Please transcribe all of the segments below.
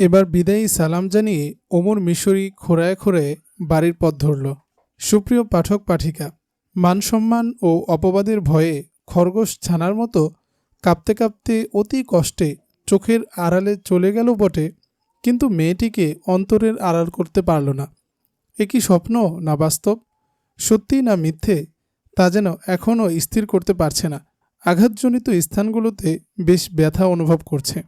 এবার বিদায়ী সালাম জানিয়ে ওমর মিশরি খোরায় খোরায় বাড়ির পথ ধরল। সুপ্রিয় পাঠক পাঠিকা মানসম্মান ও অপবাদের ভয়ে খরগোশ ছানার মতো কাঁপতে কাঁপতে অতি কষ্টে চোখের আড়ালে চলে গেল বটে, কিন্তু মেয়েটিকে অন্তরের আড়াল করতে পারল না। এ কি স্বপ্ন না বাস্তব? সত্যি না মিথ্যে? তা যেন এখনও স্থির করতে পারছে না। আঘাতজনিত স্থানগুলোতে বেশ ব্যথা অনুভব করছে।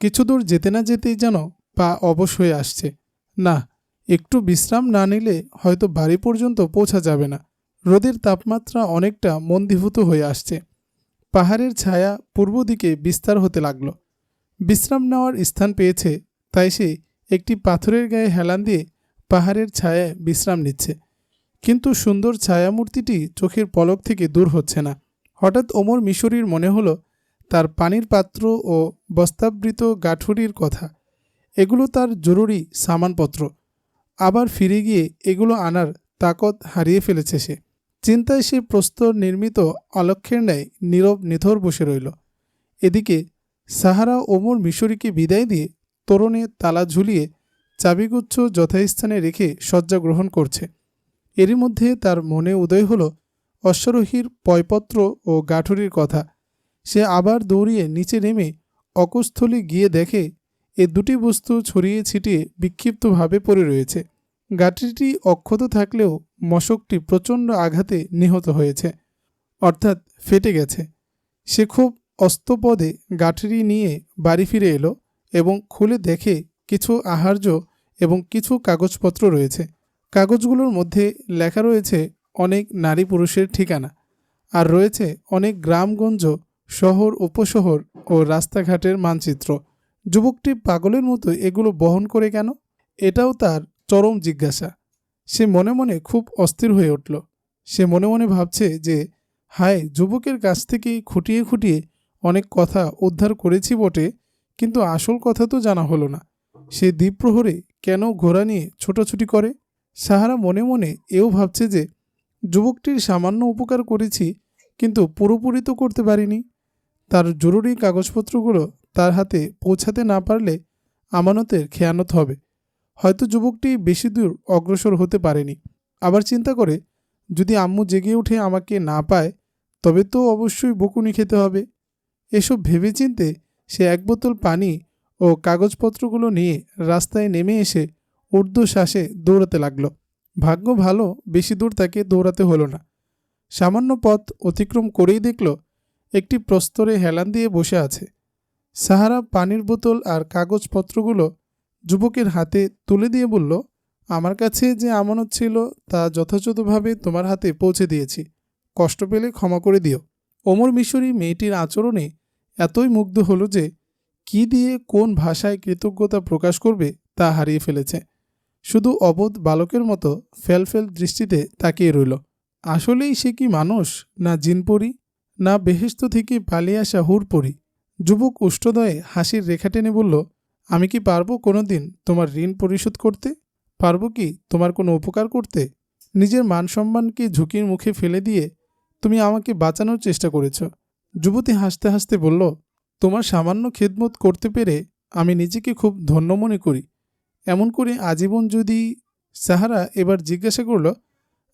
কিছু দূর যেতে না যেতেই যেন পা অবশ হয়ে আসছে। না, একটু বিশ্রাম না নিলে হয়তো বাড়ি পর্যন্ত পৌঁছা যাবে না। রোদের তাপমাত্রা অনেকটা মন্দীভূত হয়ে আসছে। পাহাড়ের ছায়া পূর্ব দিকে বিস্তার হতে লাগল। বিশ্রাম নেওয়ার স্থান পেয়েছে, তাই সে একটি পাথরের গায়ে হেলান দিয়ে পাহাড়ের ছায়ায় বিশ্রাম নিচ্ছে। কিন্তু সুন্দর ছায়ামূর্তিটি চোখের পলক থেকে দূর হচ্ছে না। হঠাৎ ওমর মিশরীর মনে হলো তার পানির পাত্র ও বস্তাবৃত গাঠুরির কথা। এগুলো তার জরুরি সামানপত্র। আবার ফিরে গিয়ে এগুলো আনার তাকত হারিয়ে ফেলেছে সে। চিন্তায় সে প্রস্তর নির্মিত অলক্ষের ন্যায় নীরব নিথর বসে রইল। এদিকে সাহারা ওমর মিশরীকে বিদায় দিয়ে তোরণে তালা ঝুলিয়ে চাবিগুচ্ছ যথাস্থানে রেখে শয্যা গ্রহণ করছে। এরই মধ্যে তার মনে উদয় হলো অশ্বরোহীর পয়পত্র ও গাঠুরির কথা। সে আবার দৌড়িয়ে নিচে নেমে অকুস্থলে গিয়ে দেখে, এ দুটি বস্তু ছড়িয়ে ছিটিয়ে বিক্ষিপ্তভাবে পড়ে রয়েছে। গাঠরিটি অক্ষত থাকলেও মশকটি প্রচণ্ড আঘাতে নিহত হয়েছে, অর্থাৎ ফেটে গেছে। সে খুব অস্তপদে গাঠরি নিয়ে বাড়ি ফিরে এলো এবং খুলে দেখে কিছু আহার্য এবং কিছু কাগজপত্র রয়েছে। কাগজগুলোর মধ্যে লেখা রয়েছে, অনেক নারী পুরুষের ঠিকানা, আর রয়েছে অনেক গ্রামগঞ্জ শহর, উপশহর ও রাস্তাঘাটের মানচিত্র। যুবকটি পাগলের মতো এগুলো বহন করে কেন? এটাও তার চরম জিজ্ঞাসা। সে মনে মনে খুব অস্থির হয়ে উঠল। সে মনে মনে ভাবছে যে, হায়, যুবকের কাছ থেকে খুঁটিয়ে খুঁটিয়ে অনেক কথা উদ্ধার করেছি বটে, কিন্তু আসল কথা তো জানা হলো না। সে দ্বীপ্রহরে কেন ঘোড়া নিয়ে ছোটাছুটি করে? সাহারা মনে মনে এও ভাবছে যে, যুবকটির সামান্য উপকার করেছি, কিন্তু পুরোপুরি তো করতে পারিনি। তার জরুরি কাগজপত্রগুলো তার হাতে পৌঁছাতে না পারলে আমানতের খেয়ানত হবে। হয়তো যুবকটি বেশি দূর অগ্রসর হতে পারেনি। আবার চিন্তা করে, যদি আম্মু জেগে উঠে আমাকে না পায়, তবে তো অবশ্যই বকুনি খেতে হবে। এসব ভেবেচিন্তে সে এক বোতল পানি ও কাগজপত্রগুলো নিয়ে রাস্তায় নেমে এসে ঊর্ধ্ব শ্বাসে দৌড়াতে লাগল। ভাগ্য ভালো, বেশি দূর তাকে দৌড়াতে হলো না। সামান্য পথ অতিক্রম করেই দেখল একটি প্রস্তরে হেলান দিয়ে বসে আছে। সাহারা পানির বোতল আর কাগজপত্রগুলো যুবকের হাতে তুলে দিয়ে বলল, আমার কাছে যে আমানত ছিল তা যথাযথভাবে তোমার হাতে পৌঁছে দিয়েছি। কষ্ট পেলে ক্ষমা করে দিও। ওমর মিশরী মেয়েটির আচরণে এতই মুগ্ধ হলো যে কি দিয়ে কোন ভাষায় কৃতজ্ঞতা প্রকাশ করবে তা হারিয়ে ফেলেছে। শুধু অবোধ বালকের মতো ফেলফেল দৃষ্টিতে তাকিয়ে রইল। আসলেই সে কি মানুষ না জিনপরি? না বেহেস্ত থেকে পালিয়ে আসা হুরপরি, যুবক উষ্ঠদয়ে হাসির রেখা টেনে বলল, আমি কি পারব কোনো দিন তোমার ঋণ পরিশোধ করতে? পারব কি তোমার কোনো উপকার করতে? নিজের মান সম্মানকে ঝুঁকির মুখে ফেলে দিয়ে তুমি আমাকে বাঁচানোর চেষ্টা করেছ। যুবতী হাসতে হাসতে বলল, তোমার সামান্য খেদমত করতে পেরে আমি নিজেকে খুব ধন্য মনে করি। এমন করে আজীবন যদি সাহারা এবার জিজ্ঞাসা করল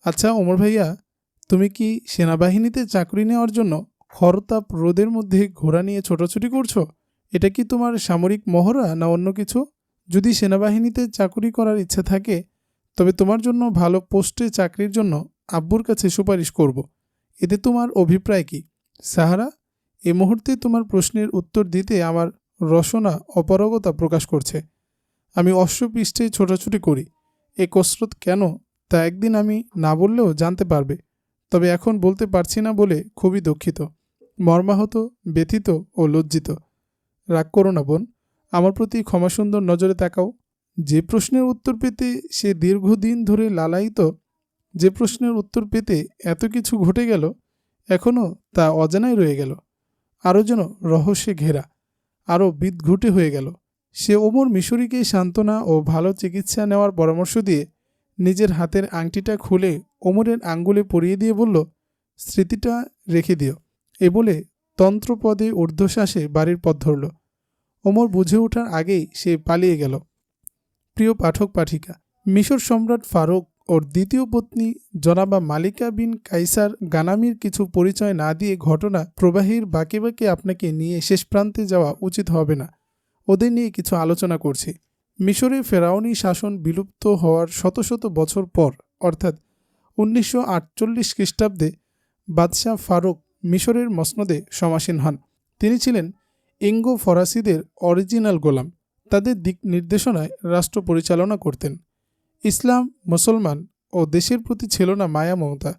আচ্ছা ওমর ভাইয়া তুমি কি সেনাবাহিনীতে চাকরি নেওয়ার জন্য খরতাপ রোদের মধ্যে ঘোড়া নিয়ে ছোটাছুটি করছ? এটা কি তোমার সামরিক মহড়া না অন্য কিছু? যদি সেনাবাহিনীতে চাকরি করার ইচ্ছা থাকে, তবে তোমার জন্য ভালো পোস্টে চাকরির জন্য আব্বুর কাছে সুপারিশ করব। এতে তোমার অভিপ্রায় কি? সাহারা, এ মুহূর্তে তোমার প্রশ্নের উত্তর দিতে আমার রসনা অপারগতা প্রকাশ করছে। আমি অশ্বপৃষ্ঠে ছোটাছুটি করি। এ কসরত কেন? তা একদিন আমি না বললেও জানতে পারবে। তবে এখন বলতে পারছি না বলে খুবই দুঃখিত। মর্মাহত, ব্যথিত ও লজ্জিত। রাগ করো না, বোন। আমার প্রতি ক্ষমাসুন্দর নজরে তাকাও। যে প্রশ্নের উত্তর পেতে সে দীর্ঘদিন ধরে লালায়িত, যে প্রশ্নের উত্তর পেতে এত কিছু ঘটে গেল এখনও তা অজানাই রয়ে গেল। আরও যেন রহস্যে ঘেরা, আরও বিদঘুটে হয়ে গেল। সে ওমর মিশরীকে সান্ত্বনা ও ভালো চিকিৎসা নেওয়ার পরামর্শ দিয়ে নিজের হাতের আংটিটা খুলে ওমরের আঙ্গুলে পরিয়ে দিয়ে বলল, স্মৃতিটা রেখে দিও। এ বলে তন্ত্রপদে ঊর্ধ্বশ্বাসে বাড়ির পথ ধরল। ওমর বুঝে ওঠার আগেই সে পালিয়ে গেল। প্রিয় পাঠক পাঠিকা, মিশর সম্রাট ফারুক ওর দ্বিতীয় পত্নী জনাবা মালিকা বিন কাইসার গানামির কিছু পরিচয় না দিয়ে ঘটনা প্রবাহীর বাঁকে বাঁকে আপনাকে নিয়ে শেষ প্রান্তে যাওয়া উচিত হবে না। ওদের নিয়ে কিছু আলোচনা করছি। মিশরে ফেরাউনি শাসন বিলুপ্ত হওয়ার শত শত বছর পর, অর্থাৎ উনিশশো আটচল্লিশ খ্রিস্টাব্দে, বাদশাহ ফারুক মিশরের মসনদে সমাসীন হন। তিনি ছিলেন ইঙ্গো ফরাসিদের অরিজিনাল গোলাম। তাদের দিক নির্দেশনায় রাষ্ট্র পরিচালনা করতেন। ইসলাম মুসলমান ও দেশের প্রতি ছিল না মায়া মমতা।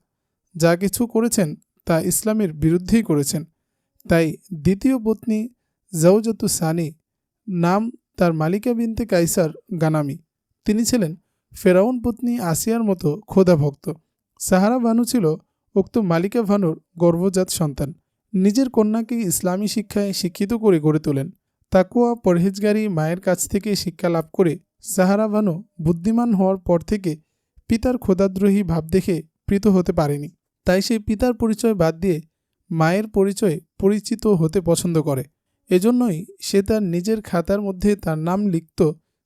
যা কিছু করেছেন তা ইসলামের বিরুদ্ধেই করেছেন। তাই দ্বিতীয় পত্নী জাউজতু সানি নাম তার মালিকা বিনতে কাইসার গানামি। তিনি ছিলেন ফেরাউন পত্নী আসিয়ার মতো খোদা ভক্ত। সাহারা ভানু ছিল উক্ত মালিকা ভানুর গর্ভজাত সন্তান। নিজের কন্যাকে ইসলামী শিক্ষায় শিক্ষিত করে গড়ে তোলেন। তাকুয়া, পরহেজগারী মায়ের কাছ থেকে শিক্ষা লাভ করে সাহারা ভানু বুদ্ধিমান হওয়ার পর থেকে পিতার খোদাদ্রোহী ভাব দেখে প্রীত হতে পারেনি। তাই সে পিতার পরিচয় বাদ দিয়ে মায়ের পরিচয়ে পরিচিত হতে পছন্দ করে। এজন্যই সে তার নিজের খাতার মধ্যে তার নাম লিখত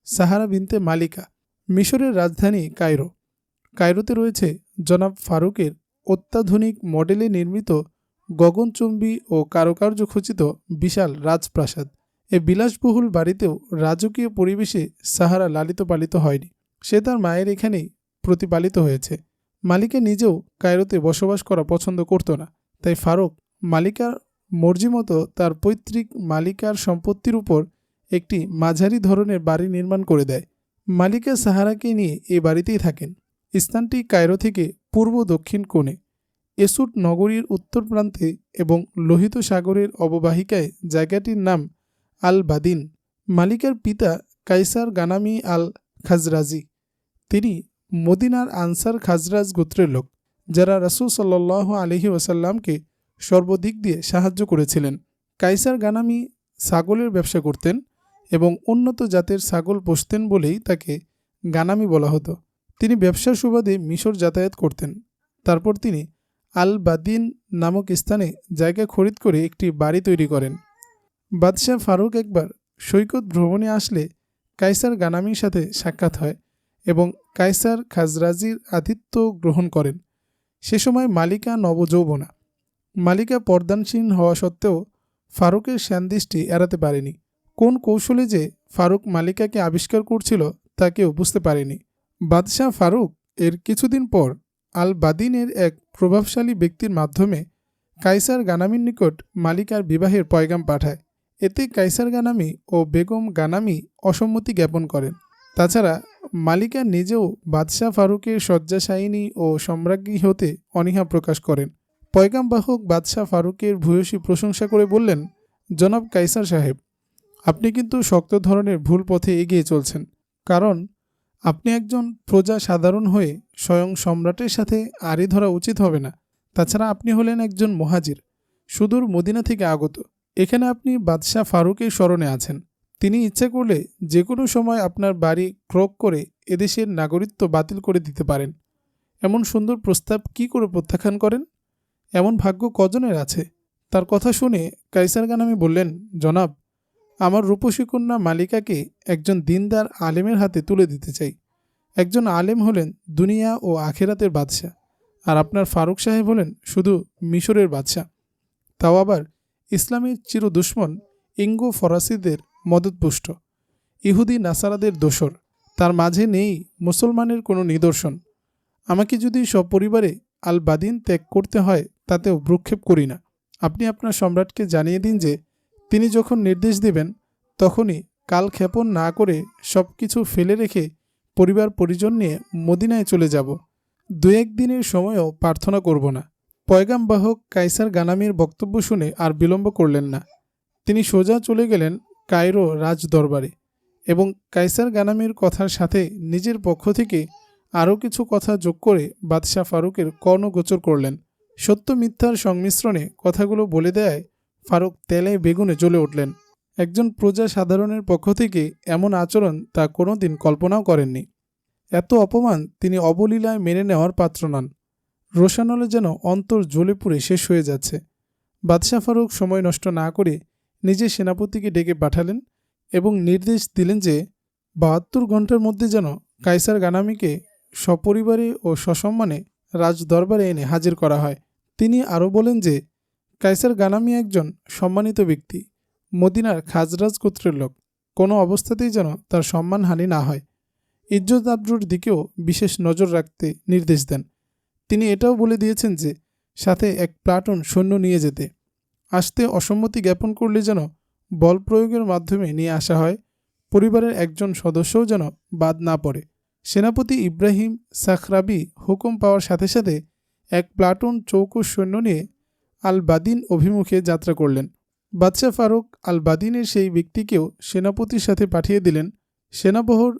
সাহারা বিনতে মালিকা, মিশরের রাজধানী কায়রো। কায়রোতে রয়েছে জনাব ফারুকের অত্যাধুনিক মডেলে নির্মিত গগনচুম্বী ও কারুকার্য খচিত বিশাল রাজপ্রাসাদ। এ বিলাসবহুল বাড়িতেও রাজকীয় পরিবেশে সাহারা লালিত পালিত হয়নি। সে তার মায়ের এখানেই প্রতিপালিত হয়েছে। মালিকা নিজেও কায়রোতে বসবাস করা পছন্দ করতো না, তাই ফারুক মালিকার মর্জি মতো তার পৈতৃক মালিকার সম্পত্তির উপর একটি মাঝারি ধরনের বাড়ি নির্মাণ করে দেয়। মালিকা সাহারাকে নিয়ে এ বাড়িতেই থাকেন। স্থানটি কায়রো থেকে পূর্ব দক্ষিণ কোণে। এসুট নগরীর উত্তর প্রান্তে এবং লোহিত সাগরের অববাহিকায় জায়গাটির নাম আল বাদিন মালিকার পিতা কাইসার গানামি আল খাজরাজি তিনি মদিনার আনসার খাজরাজ গোত্রের লোক, যারা রাসুল সাল্লাহ আলহি ওসাল্লামকে সর্বদিক দিয়ে সাহায্য করেছিলেন। কাইসার গানামি ছাগলের ব্যবসা করতেন এবং উন্নত জাতের ছাগল পোষতেন বলেই তাকে গানামি বলা হতো। তিনি ব্যবসার সুবাদে মিশর যাতায়াত করতেন। তারপর তিনি আল বাদিন নামক স্থানে জায়গা খরিদ করে একটি বাড়ি তৈরি করেন। বাদশাহ ফারুক একবার সৈকত ভ্রমণে আসলে কাইসার গানামির সাথে সাক্ষাৎ হয় এবং কাইসার খাজরাজির আতিথ্য গ্রহণ করেন। সে সময় মালিকা নবযৌবনা মালিকা পর্দানসীন হওয়া সত্ত্বেও ফারুকের শ্যানদৃষ্টি এড়াতে পারেনি। কোন কৌশলে যে ফারুক মালিকাকে আবিষ্কার করছিল তা কেউ বুঝতে পারেনি। বাদশাহ ফারুক এর কিছুদিন পর আল বাদিনের এক প্রভাবশালী ব্যক্তির মাধ্যমে কাইসার গানামির নিকট মালিকার বিবাহের পয়গাম পাঠায়। এতে কাইসার গানামি ও বেগম গানামি অসম্মতি জ্ঞাপন করেন। তাছাড়া মালিকা নিজেও বাদশাহ ফারুকের শয্যাশায়িনী ও সম্রাজ্ঞী হতে অনীহা প্রকাশ করেন। পয়গামবাহক বাদশাহ ফারুকের ভূয়সী প্রশংসা করে বললেন, জনাব কাইসার সাহেব, আপনি কিন্তু শক্ত ধরনের ভুল পথে এগিয়ে চলছেন। কারণ আপনি একজন প্রজা সাধারণ হয়ে স্বয়ং সম্রাটের সাথে আড়ি ধরা উচিত হবে না। তাছাড়া আপনি হলেন একজন মহাজির। সুদূর মদিনা থেকে আগত। এখানে আপনি বাদশাহ ফারুকের স্মরণে আছেন। তিনি ইচ্ছে করলে যে কোনো সময় আপনার বাড়ি ক্রোক করে এদেশের নাগরিকত্ব বাতিল করে দিতে পারেন। এমন সুন্দর প্রস্তাব কি করে প্রত্যাখ্যান করেন? এমন ভাগ্য কজনের আছে? তার কথা শুনে কাইসার গানামি বললেন, জনাব, আমার রূপসী কন্যা মালিকাকে একজন দিনদার আলেমের হাতে তুলে দিতে চাই। একজন আলেম হলেন দুনিয়া ও আখেরাতের বাদশাহ, আর আপনার ফারুক সাহেব হলেন শুধু মিশরের বাদশাহ। তাও আবার ইসলামের চির দুশ্মন ইঙ্গো ফরাসিদের মদতপুষ্ট, ইহুদি নাসারাদের দোসর, তার মাঝে নেই মুসলমানের কোনো নিদর্শন। আমাকে যদি সপরিবারে আল বাদিন ত্যাগ করতে হয় তাতেও ভ্রুক্ষেপ করি না। আপনি আপনার সম্রাটকে জানিয়ে দিন যে, তিনি যখন নির্দেশ দেবেন, তখনই কাল ক্ষেপণ না করে সব কিছু ফেলে রেখে পরিবার পরিজন নিয়ে মদিনায় চলে যাব। দু এক দিনের সময়ও প্রার্থনা করব না। পয়গাম বাহক কাইসার গানামির বক্তব্য শুনে আর বিলম্ব করলেন না। তিনি সোজা চলে গেলেন কায়রো রাজ দরবারে এবং কাইসার গানামির কথার সাথে নিজের পক্ষ থেকে আরও কিছু কথা যোগ করে বাদশাহ ফারুকের কর্ণগোচর করলেন। সত্য মিথ্যার সংমিশ্রণে কথাগুলো বলে দেয় ফারুক তেলে বেগুনে জ্বলে উঠলেন। একজন প্রজা সাধারণের পক্ষ থেকে এমন আচরণ তা কোনোদিন কল্পনাও করেননি। এত অপমান তিনি অবলীলায় মেনে নেওয়ার পাত্র নন। রোশানলে যেন অন্তর জ্বলে পুড়ে শেষ হয়ে যাচ্ছে। বাদশাহ ফারুক সময় নষ্ট না করে নিজের সেনাপতিকে ডেকে পাঠালেন এবং নির্দেশ দিলেন যে বাহাত্তর ঘণ্টার মধ্যে যেন কাইসার গানামিকে সপরিবারে ও সসম্মানে রাজ দরবারে এনে হাজির করা হয়। তিনি আরও বলেন যে কাইসার গানামি একজন সম্মানিত ব্যক্তি, মদিনার খাজরাজ গোত্রের লোক। কোনো অবস্থাতেই যেন তার সম্মানহানি না হয়। ইজ্জত আব্রুর দিকেও বিশেষ নজর রাখতে নির্দেশ দেন। তিনি এটাও বলে দিয়েছেন যে, সাথে এক প্লাটুন সৈন্য নিয়ে যেতে। আসতে অসম্মতি জ্ঞাপন করলে যেন বল প্রয়োগের মাধ্যমে নিয়ে আসা হয়। পরিবারের একজন সদস্যও যেন বাদ না পড়ে। সেনাপতি ইব্রাহিম সাখরাবি হুকুম পাওয়ার সাথে সাথে এক প্লাটুন চৌকুশ সৈন্য নিয়ে আল বাদিন অভিমুখে যাত্রা করলেন। বাদশাহ ফারুক আল বাদিনের সেই ব্যক্তিকেও সেনাপতির সাথে পাঠিয়ে দিলেন। সেনাবহর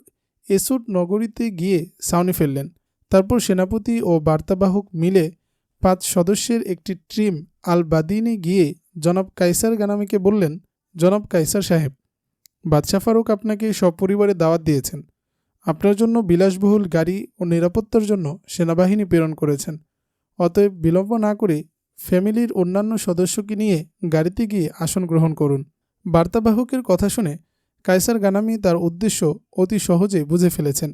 এসুট নগরীতে গিয়ে সাউনি ফেললেন। তারপর সেনাপতি ও বার্তাবাহক মিলে পাঁচ সদস্যের একটি ট্রিম আল বাদিনে গিয়ে জনাব কাইসার গানামিকে বললেন, জনাব কাইসার সাহেব, বাদশাহ ফারুক আপনাকে সপরিবারে দাওয়াত দিয়েছেন। আপনার জন্য বিলাসবহুল গাড়ি ও নিরাপত্তার জন্য সেনাবাহিনী প্রেরণ করেছেন। অতএব বিলম্ব না করে ফ্যামিলির অন্যান্য সদস্যকে নিয়ে গাড়িতে গিয়ে আসন গ্রহণ করুন। বার্তাবাহকের কথা শুনে কাইসার গানামি তার উদ্দেশ্য অতি সহজে বুঝে ফেলেছেন।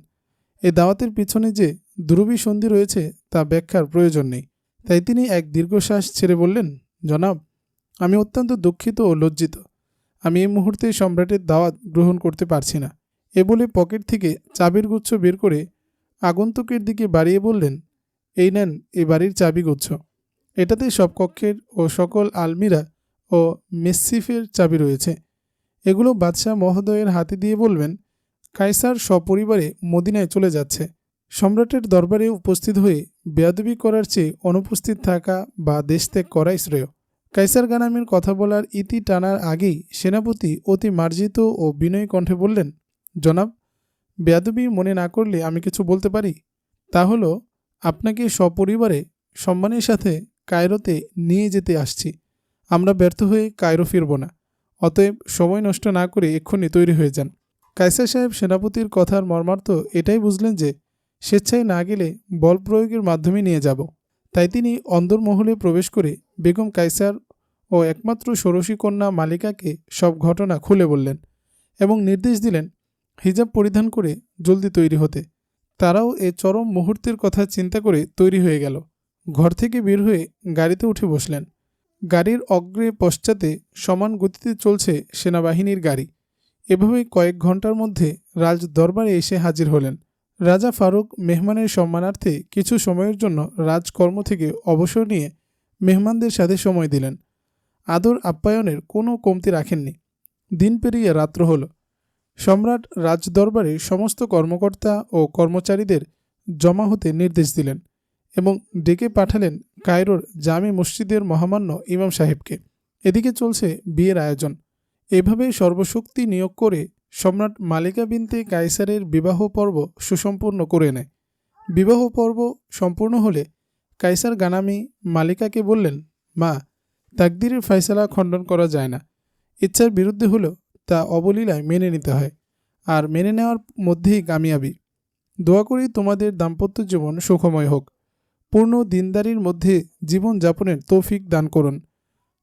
এই দাওয়াতের পিছনে যে দুরবিসন্ধি রয়েছে তা ব্যাখ্যার প্রয়োজন নেই। তাই তিনি এক দীর্ঘশ্বাস ছেড়ে বললেন, জনাব, আমি অত্যন্ত দুঃখিত ও লজ্জিত। আমি এই মুহূর্তে সম্রাটের দাওয়াত গ্রহণ করতে পারছি না। এ বলে পকেট থেকে চাবির গুচ্ছ বের করে আগন্তুকের দিকে বাড়িয়ে বললেন এই নেন এই বাড়ির চাবি গুচ্ছ। এটাতে সব কক্ষের ও সকল আলমিরা ও মেসিফের চাবি রয়েছে। এগুলো বাদশাহ মহোদয়ের হাতে দিয়ে বলবেন কাইসার সপরিবারে মদিনায় চলে যাচ্ছে। সম্রাটের দরবারে উপস্থিত হয়ে বেয়াদবি করার চেয়ে অনুপস্থিত থাকা বা দেশ ত্যাগ করাই শ্রেয়। কাইসার গানামের কথা বলার ইতি টানার আগেই সেনাপতি অতি মার্জিত ও বিনয়ী কণ্ঠে বললেন, জনাব, বেয়াদবি মনে না করলে আমি কিছু বলতে পারি? তা হলো আপনাকে সপরিবারে, সম্মানের সাথে কায়রোতে নিয়ে যেতে আসছি। আমরা ব্যর্থ হয়ে কায়রো ফিরব না। অতএব সময় নষ্ট না করে এক্ষুনি তৈরি হয়ে যান। কাইসার সাহেব সেনাপতির কথার মর্মার্থ এটাই বুঝলেন যে, স্বেচ্ছায় না গেলে বল প্রয়োগের মাধ্যমে নিয়ে যাব। তাই তিনি অন্দরমহলে প্রবেশ করে বেগম কাইসার ও একমাত্র ষোড়শী কন্যা মালিকাকে সব ঘটনা খুলে বললেন এবং নির্দেশ দিলেন হিজাব পরিধান করে জলদি তৈরি হতে। তারাও এ চরম মুহূর্তের কথা চিন্তা করে তৈরি হয়ে গেল। ঘর থেকে বের হয়ে গাড়িতে উঠে বসলেন। গাড়ির অগ্রে পশ্চাতে সমান গতিতে চলছে সেনাবাহিনীর গাড়ি। এভাবে কয়েক ঘণ্টার মধ্যে রাজ দরবারে এসে হাজির হলেন। রাজা ফারুক মেহমানের সম্মানার্থে কিছু সময়ের জন্য রাজকর্ম থেকে অবসর নিয়ে মেহমানদের সাথে সময় দিলেন। আদর আপ্যায়নের কোনো কমতি রাখেননি। দিন পেরিয়ে রাত্র হল। সম্রাট রাজদরবারে সমস্ত কর্মকর্তা ও কর্মচারীদের জমা হতে নির্দেশ দিলেন এবং ডেকে পাঠালেন কায়রোর জামে মসজিদের মহামান্য ইমাম সাহেবকে। এদিকে চলছে বিয়ের আয়োজন। এভাবে সর্বশক্তি নিয়োগ করে সম্রাট মালিকা বিনতে কায়সারের বিবাহ পর্ব সুসম্পূর্ণ করে নেয়। বিবাহ পর্ব সম্পূর্ণ হলে কাইসার গানামি মালিকাকে বললেন, মা, তাকদিরের ফয়সালা খণ্ডন করা যায় না। ইচ্ছার বিরুদ্ধে হলেও তা অবলীলায় মেনে নিতে হয় আর মেনে নেওয়ার মধ্যেই কামিয়াবি। দোয়া করি তোমাদের দাম্পত্য জীবন সুখময় হোক। পূর্ণ দিনদারির মধ্যে জীবন যাপনের তৌফিক দান করুন।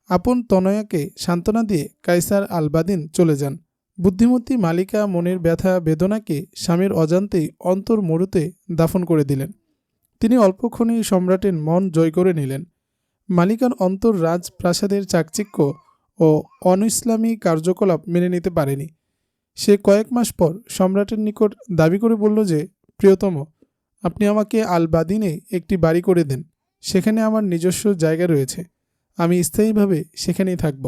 আপন তনয়াকে সান্ত্বনা দিয়ে কাইসার আলবাদিন চলে যান। বুদ্ধিমতী মালিকা মনের ব্যথা বেদনাকে স্বামীর অজান্তেই অন্তর মরুতে দাফন করে দিলেন। তিনি অল্পক্ষণেই সম্রাটের মন জয় করে নিলেন। মালিকার অন্তর রাজপ্রাসাদের চাকচিক্য ও অনইসলামী কার্যকলাপ মেনে নিতে পারেনি। সে কয়েক মাস পর সম্রাটের নিকট দাবি করে বলল যে, প্রিয়তম, আপনি আমাকে আলবাদিনে একটি বাড়ি করে দেন। সেখানে আমার নিজস্ব জায়গা রয়েছে। আমি স্থায়ীভাবে সেখানেই থাকব।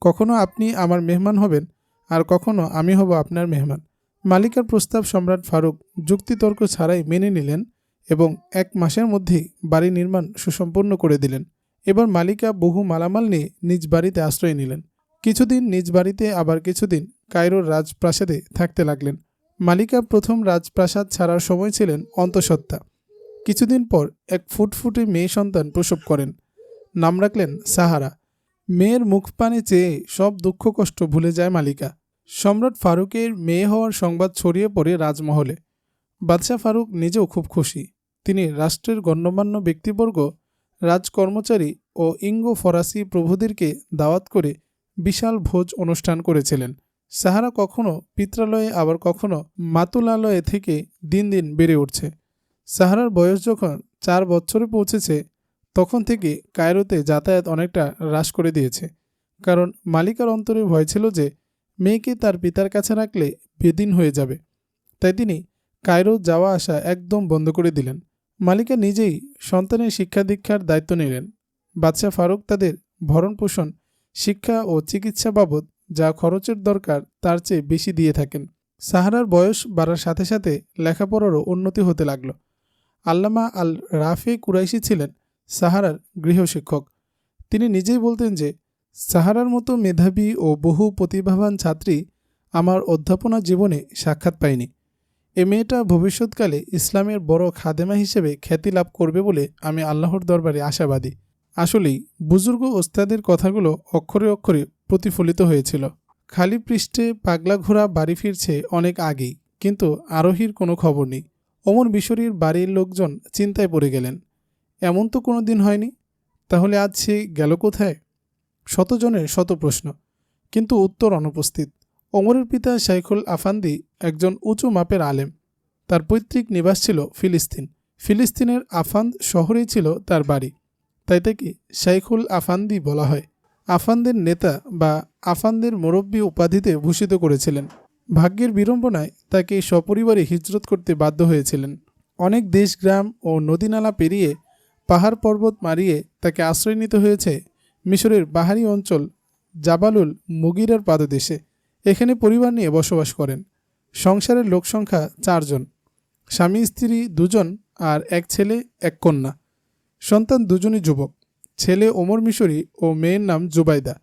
কখনো আপনি আমার মেহমান হবেন আর কখনো আমি হব আপনার মেহমান। মালিকার প্রস্তাব সম্রাট ফারুক যুক্তিতর্ক ছাড়াই মেনে নিলেন এবং এক মাসের মধ্যেই বাড়ি নির্মাণ সুসম্পন্ন করে দিলেন। এবার মালিকা বহু মালামাল নিয়ে নিজ বাড়িতে আশ্রয় নিলেন। কিছুদিন নিজ বাড়িতে, আবার কিছুদিন কায়রোর রাজপ্রাসাদে থাকতে লাগলেন। মালিকা প্রথম রাজপ্রাসাদ ছাড়ার সময় ছিলেন অন্তঃসত্ত্বা। কিছুদিন পর এক ফুটফুটে মেয়ে সন্তান প্রসব করেন। নাম রাখলেন সাহারা। মেয়ের মুখ পানে চেয়ে সব দুঃখ কষ্ট ভুলে যায় মালিকা। সম্রাট ফারুকের মেয়ে হওয়ার সংবাদ ছড়িয়ে পড়ে রাজমহলে। বাদশাহ ফারুক নিজেও খুব খুশি। তিনি রাষ্ট্রের গণ্যমান্য ব্যক্তিবর্গ রাজকর্মচারী ও ইঙ্গো ফরাসি প্রভুদেরকে দাওয়াত করে বিশাল ভোজ অনুষ্ঠান করেছিলেন। সাহারা কখনো পিত্রালয়ে, আবার কখনো মাতুলালয়ে থেকে দিন দিন বেড়ে উঠছে। সাহারার বয়স যখন চার বছরে পৌঁছেছে, তখন থেকে কায়রোতে যাতায়াত অনেকটা হ্রাস করে দিয়েছে। কারণ মালিকার অন্তরে ভয় ছিল যে, মেয়েকে তার পিতার কাছে রাখলে বেদিন হয়ে যাবে। তাই তিনি কায়রো যাওয়া আসা একদম বন্ধ করে দিলেন। মালিকা নিজেই সন্তানের শিক্ষা দীক্ষার দায়িত্ব নিলেন। বাদশাহ ফারুক তাদের ভরণ পোষণ, শিক্ষা ও চিকিৎসা বাবদ যা খরচের দরকার তার চেয়ে বেশি দিয়ে থাকেন। সাহারার বয়স বাড়ার সাথে সাথে লেখাপড়ারও উন্নতি হতে লাগল। আল্লামা আল রাফি কুরাইশি ছিলেন সাহারার গৃহশিক্ষক তিনি নিজেই বলতেন যে, সাহারার মতো মেধাবী ও বহু প্রতিভাবান ছাত্রী আমার অধ্যাপনা জীবনে সাক্ষাৎ পায়নি। এ মেয়েটা ভবিষ্যৎকালে ইসলামের বড় খাদেমা হিসেবে খ্যাতি লাভ করবে বলে আমি আল্লাহর দরবারে আশাবাদী। আসলেই বুজুর্গ ওস্তাদের কথাগুলো অক্ষরে অক্ষরে প্রতিফলিত হয়েছিল। খালি পৃষ্ঠে পাগলা ঘোড়া বাড়ি ফিরছে অনেক আগেই, কিন্তু আরোহীর কোনো খবর নেই। অমর বিশরীর বাড়ির লোকজন চিন্তায় পড়ে গেলেন। এমন তো কোনো দিন হয়নি? তাহলে আজ সে গেল কোথায়? শতজনের শত প্রশ্ন, কিন্তু উত্তর অনুপস্থিত। ওমরের পিতা শাইখুল আফান্দি একজন উঁচু মাপের আলেম। তার পৈতৃক নিবাস ছিল ফিলিস্তিন। ফিলিস্তিনের আফান্দ শহরেই ছিল তার বাড়ি। তাই তাকে শাইখুল আফান্দি বলা হয়। আফানদের নেতা বা আফানদের মুরব্বী উপাধিতে ভূষিত করেছিলেন। ভাগ্যের বিড়ম্বনায় তাকে সপরিবারে হিজরত করতে বাধ্য হয়েছিলেন। অনেক দেশ, গ্রাম ও নদীনালা পেরিয়ে পাহাড় পর্বত মারিয়ে তাকে আশ্রয় নিতে হয়েছে মিশরের বাহারি অঞ্চল জাবালুল মুগিরার পাদদেশে। এখানে পরিবার নিয়ে বসবাস করেন। সংসারের লোক সংখ্যা চারজন। স্বামী, স্ত্রী দুজন আর এক ছেলে, এক কন্যা। সন্তান দুজনই যুবক। ছেলে ওমর মিশরি ও মেয়ের নাম জুবাইদা।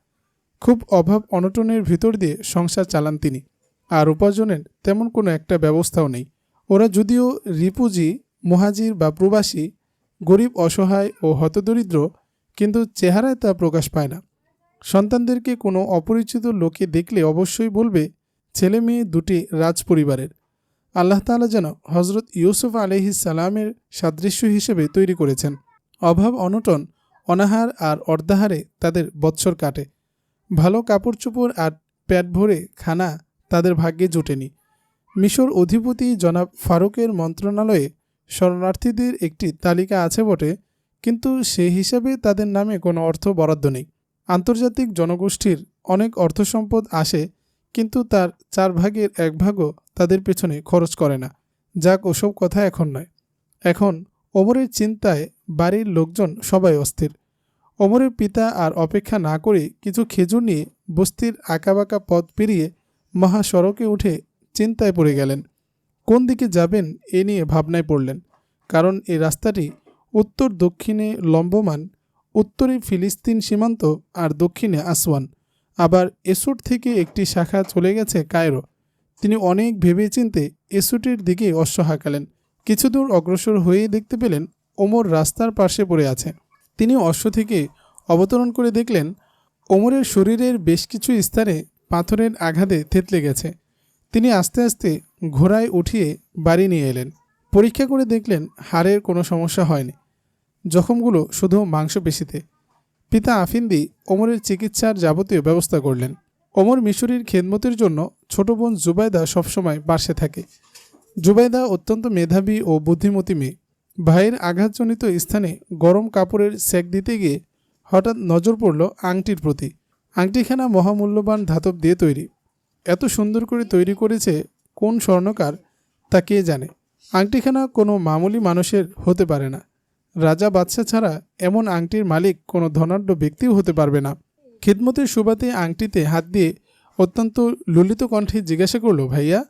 খুব অভাব অনটনের ভিতর দিয়ে সংসার চালান তিনি। আর উপার্জনের তেমন কোনো একটা ব্যবস্থাও নেই। ওরা যদিও রিপুজি, মুহাজির বা প্রবাসী, গরিব, অসহায় ও হতদরিদ্র, কিন্তু চেহারায় তা প্রকাশ পায় না। সন্তানদেরকে কোনো অপরিচিত লোকে দেখলে অবশ্যই বলবে, ছেলে মেয়ে দুটি রাজ পরিবারের আল্লাহ তাআলা যেন হজরত ইউসুফ আলহিস সালামের সাদৃশ্য হিসেবে তৈরি করেছেন। অভাব অনটন, অনাহার আর অর্ধাহারে তাদের বৎসর কাটে। ভালো কাপড় চোপড় আর পেট ভরে খানা তাদের ভাগ্যে জোটেনি। মিশর অধিপতি জনাব ফারুকের মন্ত্রণালয়ে শরণার্থীদের একটি তালিকা আছে বটে, কিন্তু সে হিসাবে তাদের নামে কোনো অর্থ বরাদ্দ নেই। আন্তর্জাতিক জনগোষ্ঠীর অনেক অর্থ সম্পদ আসে, কিন্তু তার চার ভাগের এক ভাগও তাদের পেছনে খরচ করে না। যাক, ওসব কথা এখন নয়। এখন ওমরের চিন্তায় বাড়ির লোকজন সবাই অস্থির। ওমরের পিতা আর অপেক্ষা না করে কিছু খেজুর নিয়ে বস্তির আঁকাবাঁকা পথ পেরিয়ে মহাসড়কে উঠে চিন্তায় পড়ে গেলেন। কোন দিকে যাবেন এ নিয়ে ভাবনায় পড়লেন, কারণ এই রাস্তাটি উত্তর দক্ষিণে লম্বমান উত্তরে ফিলিস্তিন সীমান্ত আর দক্ষিণে আসওয়ান। আবার এসুট থেকে একটি শাখা চলে গেছে কায়রো। তিনি অনেক ভেবেচিন্তে এসুটের দিকে অশ্ব হাঁকালেন কিছুদূর অগ্রসর হয়েই দেখতে পেলেন ওমর রাস্তার পাশে পড়ে আছে। তিনি অশ্ব থেকে অবতরণ করে দেখলেন, ওমরের শরীরের বেশ কিছু স্থানে পাথরের আঘাতে থেতলে গেছে। তিনি আস্তে আস্তে ঘোড়ায় উঠিয়ে বাড়ি নিয়ে এলেন। পরীক্ষা করে দেখলেন, হাড়ের কোনো সমস্যা হয়নি। জখমগুলো শুধু মাংসপেশিতে। পিতা আফিন্দি ওমরের চিকিৎসার যাবতীয় ব্যবস্থা করলেন। ওমর মিশরির খেদমতের জন্য ছোট বোন জুবাইদা সবসময় বাসে থাকে। জুবাইদা অত্যন্ত মেধাবী ও বুদ্ধিমতী মেয়ে। ভাইয়ের আঘাতজনিত স্থানে গরম কাপড়ের সেক দিতে গিয়ে হঠাৎ নজর পড়ল আংটির প্রতি। আংটিখানা মহামূল্যবান ধাতব দিয়ে তৈরি। এত সুন্দর করে তৈরি করেছে কোন স্বর্ণকার তা কে জানে? আংটিখানা কোনো মামুলি মানুষের হতে পারে না। রাজা বাদশা ছাড়া এমন আংটির মালিক কোনো ধনাঢ্য ব্যক্তিও হতে পারবে না। খিদমতের সুবাতে আংটিতে হাত দিয়ে অত্যন্ত ললিত কণ্ঠে জিজ্ঞাসা করল, ভাইয়া,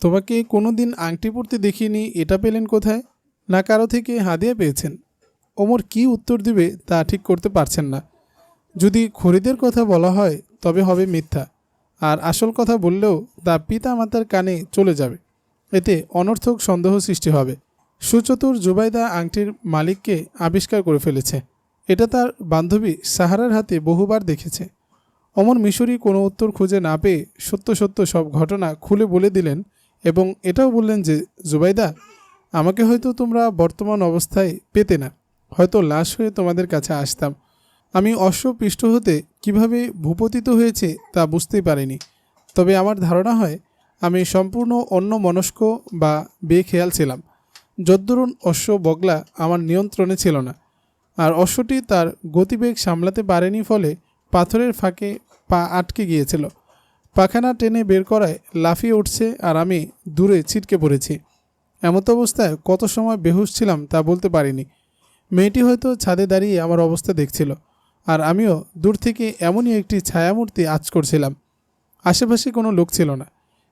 তোমাকে কোনো দিন আংটি পরতে দেখিনি, এটা পেলেন কোথায়? না কারও থেকে হাদিয়া পেয়েছেন? ওমর কি উত্তর দিবে তা ঠিক করতে পারছেন না। যদি খরিদের কথা বলা হয়, তবে হবে মিথ্যা, আর আসল কথা বললেও তা পিতা মাতার কানে চলে যাবে। এতে অনর্থক সন্দেহ সৃষ্টি হবে। সুচতুর জুবাইদা আংটির মালিককে আবিষ্কার করে ফেলেছে। এটা তার বান্ধবী সাহারার হাতে বহুবার দেখেছে। অমর মিশরি কোনো উত্তর খুঁজে না পেয়ে সত্য সত্য সব ঘটনা খুলে বলে দিলেন এবং এটাও বললেন যে, জুবাইদা, আমাকে হয়তো তোমরা বর্তমান অবস্থায় পেতে না। হয়তো লাশ হয়ে তোমাদের কাছে আসতাম। আমি অশ্বপৃষ্ঠ হতে কীভাবে ভূপতিত হয়েছে তা বুঝতেই পারিনি। তবে আমার ধারণা হয়, আমি সম্পূর্ণ অন্য মনস্ক বা বেখেয়াল ছিলাম। যদ্দরুন অশ্ব বগলা আমার নিয়ন্ত্রণে ছিল না, আর অশ্বটি তার গতিবেগ সামলাতে পারেনি ফলে পাথরের ফাঁকে পা আটকে গিয়েছিল। পাখানা টেনে বের করায় লাফিয়ে উঠছে আর আমি দূরে ছিটকে পড়েছি। এমত অবস্থায় কত সময় বেহুশ ছিলাম তা বলতে পারিনি। মেয়েটি হয়তো ছাদে দাঁড়িয়ে আমার অবস্থা দেখছিল, আর আমিও দূর থেকে এমনই একটি ছায়ামূর্তি আঁচ করছিলাম। আশেপাশে কোনো লোক ছিল না।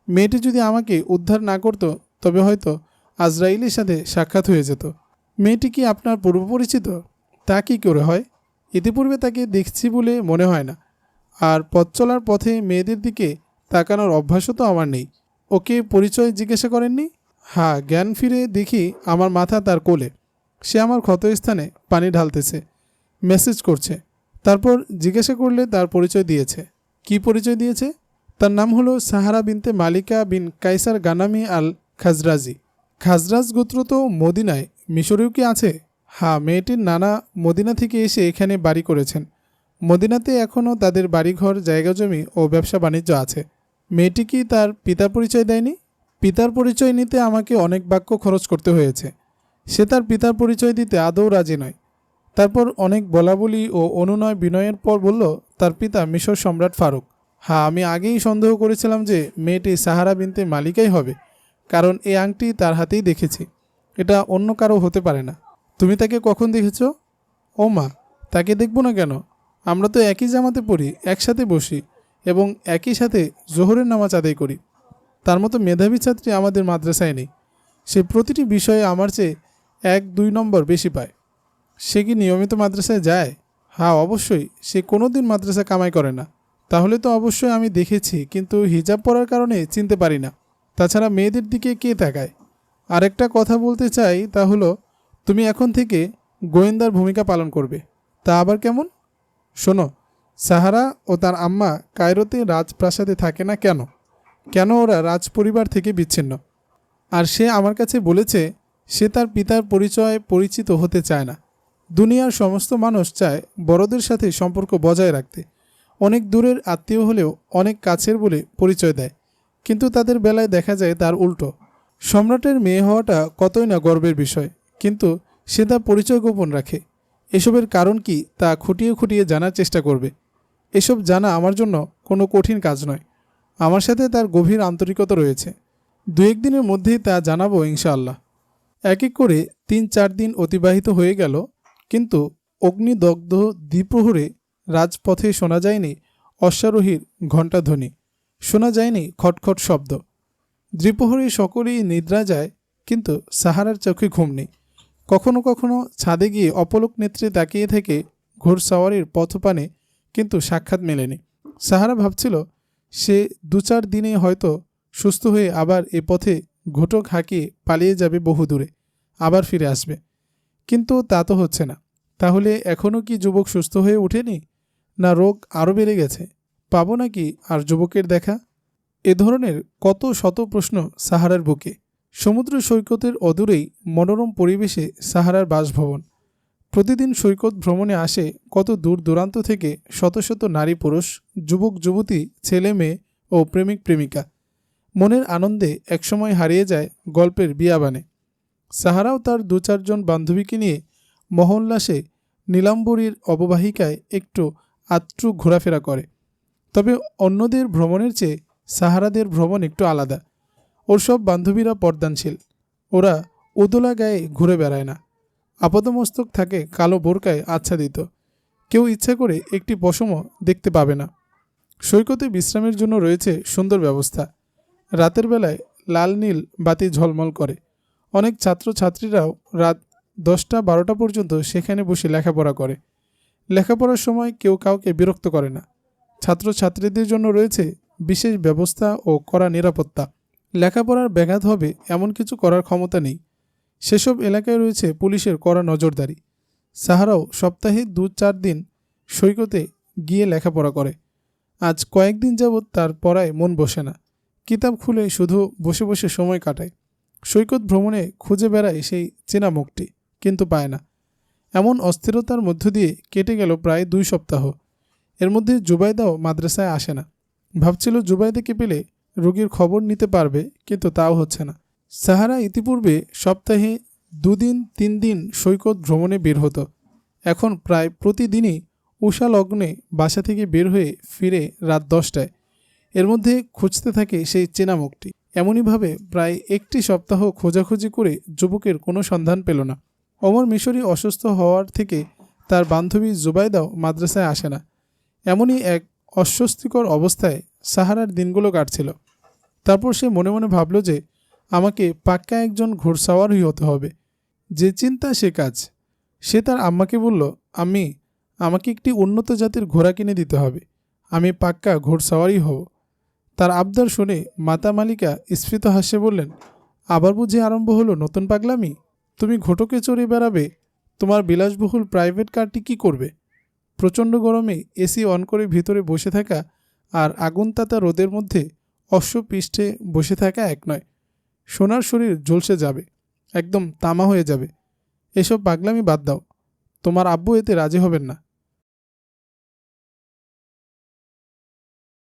মেয়েটি যদি আমাকে উদ্ধার না করতো, তবে হয়তো আজরাইলের সাথে সাক্ষাৎ হয়ে যেত। মেয়েটি কি আপনার পূর্ব পরিচিত? তা কি করে হয়? ইতিপূর্বে তাকে দেখছি বলে মনে হয় না। আর পথ চলার পথে মেয়েদের দিকে তাকানোর অভ্যাসও তো আমার নেই। ওকে পরিচয় জিজ্ঞাসা করেননি? হ্যাঁ জ্ঞান ফিরে দেখি আমার মাথা তার কোলে। সে আমার ক্ষতস্থানে পানি ঢালতেছে, মেসেজ করছে। তারপর জিজ্ঞাসা করলে তার পরিচয় দিয়েছে। কি পরিচয় দিয়েছে? তার নাম হলো সাহারা বিনতে মালিকা বিন কাইসার গানামি আল খাজরাজি খাজরাজ গোত্র তো মদিনায় মিশরেও কি আছে? হ্যাঁ মেয়েটির নানা মদিনা থেকে এসে এখানে বাড়ি করেছেন। মদিনাতে এখনও তাদের বাড়িঘর জায়গা জমি ও ব্যবসা বাণিজ্য আছে। মেয়েটি কি তার পিতার পরিচয় দেয়নি? পিতার পরিচয় নিতে আমাকে অনেক বাক্য খরচ করতে হয়েছে। সে তার পিতার পরিচয় দিতে আদৌ রাজি নয়। তারপর অনেক বলাবলি ও অনুনয় বিনয়ের পর বলল, তার পিতা মিশর সম্রাট ফারুক। হ্যাঁ আমি আগেই সন্দেহ করেছিলাম যে মেয়েটি সাহারা বিনতে মালিকাই হবে। কারণ এই আংটি তার হাতেই দেখেছি। এটা অন্য কারও হতে পারে না। তুমি তাকে কখন দেখেছ? ও মা, তাকে দেখব না কেন? আমরা তো একই জামাতে পড়ি, একসাথে বসি এবং একই সাথে জোহরের নামাজ আদায় করি। তার মতো মেধাবী ছাত্রী আমাদের মাদ্রাসায় নেই। সে প্রতিটি বিষয়ে আমার চেয়ে এক দুই নম্বর বেশি পায়। সে কি নিয়মিত মাদ্রাসায় যায়? হ্যাঁ অবশ্যই। সে কোনো দিন মাদ্রাসা কামাই করে না। তাহলে তো অবশ্যই আমি দেখেছি, কিন্তু হিজাব পরার কারণে চিনতে পারি না। তাছাড়া মেয়েদের দিকে কে তাকায়? আরেকটা কথা বলতে চাই তা হলো, তুমি এখন থেকে গোয়েন্দার ভূমিকা পালন করবে। তা আবার কেমন? শোনো, সাহারা ও তার আম্মা কায়রোতে রাজপ্রাসাদে থাকে না কেন? কেন ওরা রাজ পরিবার থেকে বিচ্ছিন্ন? আর সে আমার কাছে বলেছে, সে তার পিতার পরিচয়ে পরিচিত হতে চায় না। দুনিয়ার সমস্ত মানুষ চায় বড়দের সাথে সম্পর্ক বজায় রাখতে। অনেক দূরের আত্মীয় হলেও অনেক কাছের বলে পরিচয় দেয়। কিন্তু তাদের বেলায় দেখা যায় তার উল্টো। সম্রাটের মেয়ে হওয়াটা কতই না গর্বের বিষয়, কিন্তু সে তার পরিচয় গোপন রাখে। এসবের কারণ কি তা খুঁটিয়ে খুঁটিয়ে জানার চেষ্টা করবে। এসব জানা আমার জন্য কোনো কঠিন কাজ নয়। আমার সাথে তার গভীর আন্তরিকতা রয়েছে। দু একদিনের মধ্যেই তা জানাব ইনশাআল্লাহ। এক এক করে তিন চার দিন অতিবাহিত হয়ে গেল, কিন্তু অগ্নিদগ্ধ দ্বিপ্রহরে রাজপথে শোনা যায়নি অশ্বারোহীর ঘণ্টাধ্বনি। শোনা যায়নি খটখট শব্দ। দ্বিপ্রহরে সকলেই নিদ্রা যায়, কিন্তু সাহারার চোখে ঘুম নেই। কখনো কখনো ছাদে গিয়ে অপলক নেত্রে তাকিয়ে থেকে ঘোড়সাওয়ারির পথপানে কিন্তু সাক্ষাৎ মেলেনি। সাহারা ভাবছিল, সে দু চার দিনে হয়তো সুস্থ হয়ে আবার এ পথে ঘটক হাঁকিয়ে পালিয়ে যাবে বহু দূরে, আবার ফিরে আসবে। কিন্তু তা তো হচ্ছে না। তাহলে এখনও কি যুবক সুস্থ হয়ে ওঠেনি? না রোগ আরও বেড়ে গেছে? পাবো নাকি আর যুবকের দেখা? এ ধরনের কত শত প্রশ্ন সাহারার বুকে। সমুদ্র সৈকতের অদূরেই মনোরম পরিবেশে সাহারার বাসভবন। প্রতিদিন সৈকত ভ্রমণে আসে কত দূর দূরান্ত থেকে শত শত নারী পুরুষ, যুবক, যুবতী, ছেলে, মেয়ে ও প্রেমিক, প্রেমিকা। মনের আনন্দে একসময় হারিয়ে যায় গল্পের বিয়াবানে। সাহারাও তার দু চারজন বান্ধবীকে নিয়ে মহল্লাসে নীলাম্বরীর অববাহিকায় একটু আত্রু ঘোরাফেরা করে। তবে অন্যদের ভ্রমণের চেয়ে সাহারাদের ভ্রমণ একটু আলাদা। ওর সব বান্ধবীরা পর্দানশীল। ওরা উদোলা গায়ে ঘুরে বেড়ায় না। আপাতমস্তক থাকে কালো বোরকায় আচ্ছাদিত। কেউ ইচ্ছা করে একটি পশমও দেখতে পাবে না। সৈকতে বিশ্রামের জন্য রয়েছে সুন্দর ব্যবস্থা। রাতের বেলায় লাল নীল বাতি ঝলমল করে। অনেক ছাত্রছাত্রীরাও রাত দশটা বারোটা পর্যন্ত সেখানে বসে লেখাপড়া করে। লেখাপড়ার সময় কেউ কাউকে বিরক্ত করে না। ছাত্রছাত্রীদের জন্য রয়েছে বিশেষ ব্যবস্থা ও কড়া নিরাপত্তা। লেখাপড়ার ব্যাঘাত হবে এমন কিছু করার ক্ষমতা নেই। সেসব এলাকায় রয়েছে পুলিশের কড়া নজরদারি। সাহারাও সপ্তাহে দু চার দিন সৈকতে গিয়ে লেখাপড়া করে। আজ কয়েকদিন যাবৎ তার পড়ায় মন বসে না। কিতাব খুলে শুধু বসে বসে সময় কাটায়। সৈকত ভ্রমণে খুঁজে বেড়ায় সেই চেনা মুখটি কিন্তু পায় না। এমন অস্থিরতার মধ্য দিয়ে কেটে গেল প্রায় দুই সপ্তাহ। এর মধ্যে জুবাইদাও মাদ্রাসায় আসে না। ভাবছিল জুবাইদাকে পেলে রোগীর খবর নিতে পারবে, কিন্তু তাও হচ্ছে না। সাহারা ইতিপূর্বে সপ্তাহে দুদিন তিন দিন সৈকত ভ্রমণে বের হতো। এখন প্রায় প্রতিদিনই উষা লগ্নে বাসা থেকে বের হয়ে ফিরে রাত দশটায়। এর মধ্যে খুঁজতে থাকে সেই চেনা মুখটি এমনইভাবে প্রায় একটি সপ্তাহ খোঁজাখুঁজি করে যুবকের কোনো সন্ধান পেল না। অমর মিশরি অসুস্থ হওয়ার থেকে তার বান্ধবী জুবাইদাও মাদ্রাসায় আসে না। এমনই এক অস্বস্তিকর অবস্থায় সাহারার দিনগুলো কাটছিল। তারপর সে মনে মনে ভাবল যে আমাকে পাক্কা একজন ঘোড়সাওয়ারই হতে হবে। যে চিন্তা সে কাজ। সে তার আম্মাকে বলল আমি আমাকে একটি উন্নত জাতের ঘোড়া কিনে দিতে হবে। আমি পাক্কা ঘোড়সাওয়ারই হব। তার আবদার শুনে মাতা মালিকা স্ফীত হাসে বললেন, আবার বুঝি আরম্ভ হলো নতুন পাগলামি? তুমি ঘটকে চড়ে বেড়াবে, তোমার বিলাসবহুল প্রাইভেট কারটি কি করবে? প্রচণ্ড গরমে এসি অন করে ভিতরে বসে থাকা আর আগুন তাতা রোদের মধ্যে অশ্ব পৃষ্ঠে বসে থাকা এক নয়। সোনার শরীর ঝলসে যাবে, একদম তামা হয়ে যাবে। এসব পাগলামি বাদ দাও। তোমার আব্বু এতে রাজি হবেন না।